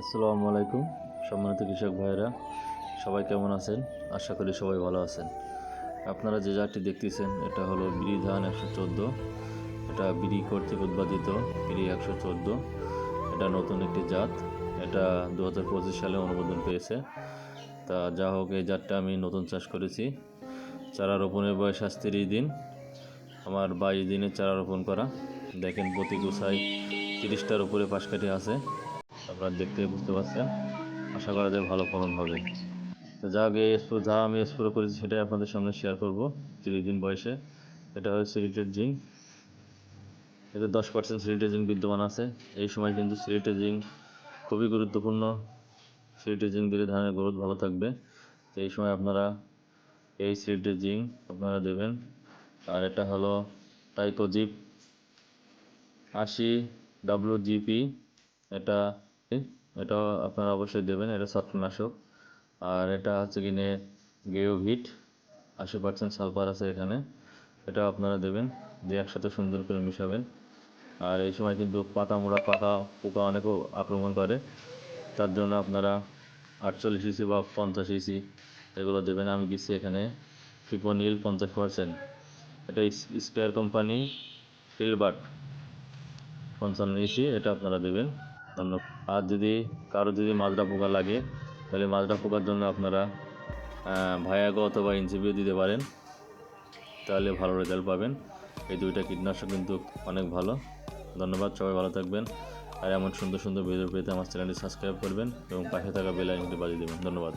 আসসালামু আলাইকুম, সম্মানিত কৃষক ভাইয়েরা, সবাই কেমন আছেন? আশা করি সবাই ভালো আছেন। আপনারা যে জাতটি দেখতেছেন, এটা হলো বিড়ি ধান একশো চোদ্দ, এটা বিড়ি কর্তৃক উৎপাদিত বিড়ি একশো চোদ্দ, এটা নতুন একটি জাত, এটা দু হাজার পঁচিশ সালে অনুমোদন পেয়েছে। তা যা হোক, এই জাতটা আমি নতুন চাষ করেছি। চারা রোপণের বয়স আজ তিরিশ দিন, আমার বাইশ দিনে চারা রোপণ করা। দেখেন প্রতি গোছায় তিরিশটার উপরে পাশকাঠি আছে। আপনারা দেখতে বুঝতে পারছেন। আশা করা যায় ভালো ফলন হবে। তো যা আগে স্প্রে যা আমি স্প্রে করেছি সেটাই আপনাদের সামনে শেয়ার করব তিরিশ দিন বয়সে। এটা হচ্ছে সিলিটেড জিঙ্ক এতে দশ পার্সেন্ট জিঙ্ক বিদ্যমান আছে। এই সময় কিন্তু সিলিটেড জিঙ্ক খুবই গুরুত্বপূর্ণ। সিলিটেড জিঙ্ক দিলে ধানের গ্রোথ ভালো থাকবে। তো এই সময় আপনারা এই সিলিটেড জিঙ্ক আপনারা দেবেন। আর এটা হলো টাইকোজিপ আশি ডাব্লিউ জিপি এটা এটা আপনারা অবশ্যই দেবেন, এটা ছত্রনাশক। আর এটা হচ্ছে কিনে গেওভিট আশি পার্সেন্ট সালফার আছে এখানে। এটা আপনারা দেবেন, দিয়ে একসাথে সুন্দর করে মিশাবেন। আর এই সময় কিন্তু পাতা মোড়া, পাতা পোকা অনেকও আক্রমণ করে। তার জন্য আপনারা আটচল্লিশ ইসি বা পঞ্চাশ ইসি এগুলো দেবেন। আমি দিচ্ছি এখানে ফিপোনিল পঞ্চাশ পার্সেন্ট। এটা স্পেয়ার কোম্পানি ফিলবার্ট পঞ্চান্ন ইসি এটা আপনারা দেবেন। ধন্যবাদ। আর যদি কারও যদি মাজরা পোকা লাগে, তাহলে মাজরা পোকার জন্য আপনারা ভায়াগো অথবা ইনসিপিও দিতে পারেন। তাহলে ভালো রেজাল্ট পাবেন। এই দুইটা কীটনাশক কিন্তু অনেক ভালো। ধন্যবাদ, সবাই ভালো থাকবেন। আর এমন সুন্দর সুন্দর ভিডিও পেতে আমার চ্যানেলটি সাবস্ক্রাইব করবেন এবং পাশে থাকা বেল আইকনটি বাজিয়ে দেবেন। ধন্যবাদ।